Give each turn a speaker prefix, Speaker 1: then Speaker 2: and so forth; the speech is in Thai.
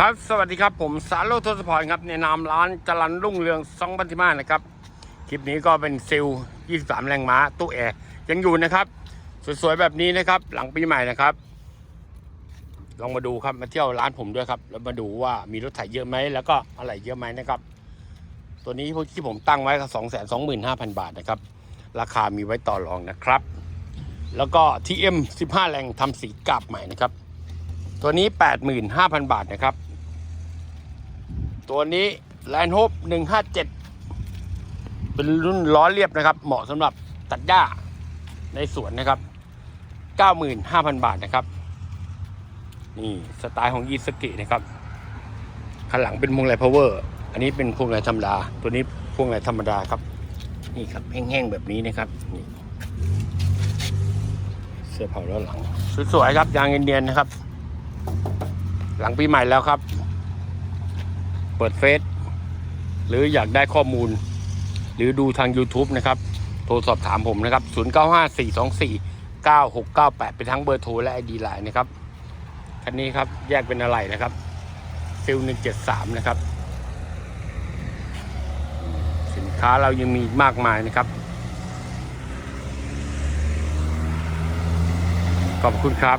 Speaker 1: ครับ สวัสดีครับ ผมสารโลทศพรครับในนามร้านจรันรุ่งเรืองซองพันธิมานะครับ คลิปนี้ก็เป็นซิล 23 แรงม้าตู้แอร์ยังอยู่นะครับ สวยๆ แบบนี้นะครับ หลังปีใหม่นะครับ ลองมาดูครับมาเที่ยวร้านผมด้วยครับ แล้วมาดูว่ามีรถไถเยอะไหม แล้วก็อะไรเยอะไหมนะครับ ตัวนี้ที่ผมตั้งไว้ก็2 2 5 0 0 0บาทนะครับ ราคามีไว้ต่อรองนะครับ แล้วก็ TM 15 แรงทำสีกาบใหม่นะครับ ตัวนี้ 85,000 บาทนะครับ ตัวนี้แลน์โฮป157เป็นรุ่นล้อเรียบนะครับ เหมาะสำหรับตัดหญ้าในสวนนะครับ 95,000 บาทนะครับ นี่สไตล์ของยีสกินะครับข้างหลังเป็นพวงไรพาวเวอร์ อันนี้เป็นพวงไรธรรมดา ตัวนี้พวงไรธรรมดาครับ นี่ครับแห้งๆแบบนี้นะครับนี่เสื้อเผาล้อหลัง สวยๆครับยางเนียนๆนะครับ หลังปีใหม่แล้วครับ เปิดเฟซหรืออยากได้ข้อมูล หรือดูทาง YouTube นะครับ โทรสอบถามผมนะครับ 0954249698 เป็นทั้งเบอร์โทรและ ID ไลน์นะครับ คันนี้ครับแยกเป็นอะไรนะครับซิล173 นะครับ สินค้าเรายังมีมากมายนะครับ ขอบคุณครับ